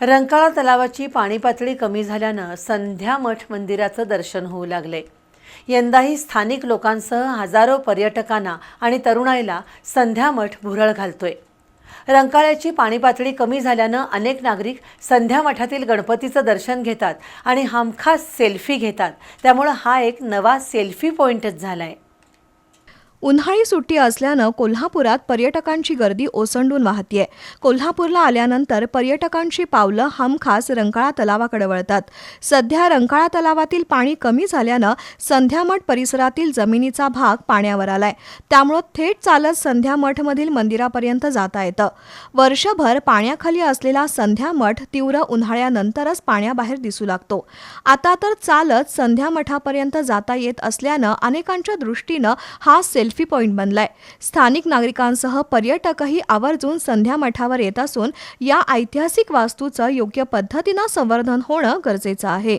रंकाळा तलावाची पाणी पातळी कमी झाल्यानं संध्या मठ मंदिराचं दर्शन होऊ लागले. यंदाही स्थानिक लोकांसह हजारो पर्यटकांना आणि तरुणाईला संध्या मठ भुरळ घालतोय. रंकाळ्याची पाणी पातळी कमी झाल्यानं अनेक नागरिक संध्या मठातील गणपतीचं दर्शन घेतात आणि हमखास सेल्फी घेतात. त्यामुळं हा एक नवा सेल्फी पॉइंटच आहे उन्हाळी सुट्टी असल्यानं कोल्हापुरात पर्यटकांची गर्दी ओसंडून वाहतीये. कोल्हापूरला आल्यानंतर पर्यटकांची पावलं हमखास रंकाळा तलावाकडे वळतात. सध्या रंकाळा तलावातील पाणी कमी झाल्यानं संध्यामठ परिसरातील जमिनीचा भाग पाण्यावर आलाय. त्यामुळं थेट चालत संध्यामठमधील मंदिरापर्यंत जाता येतं. वर्षभर पाण्याखाली असलेला संध्यामठ तीव्र उन्हाळ्यानंतरच पाण्याबाहेर दिसू लागतो. आता तर चालत संध्यामठापर्यंत जाता येत असल्यानं अनेकांच्या दृष्टीनं हा सेल्फी पॉईंट बनलाय. स्थानिक नागरिकांसह पर्यटकही आवर्जून संध्या मठावर येत असून या ऐतिहासिक वास्तूचं योग्य पद्धतीनं संवर्धन होणं गरजेचं आहे.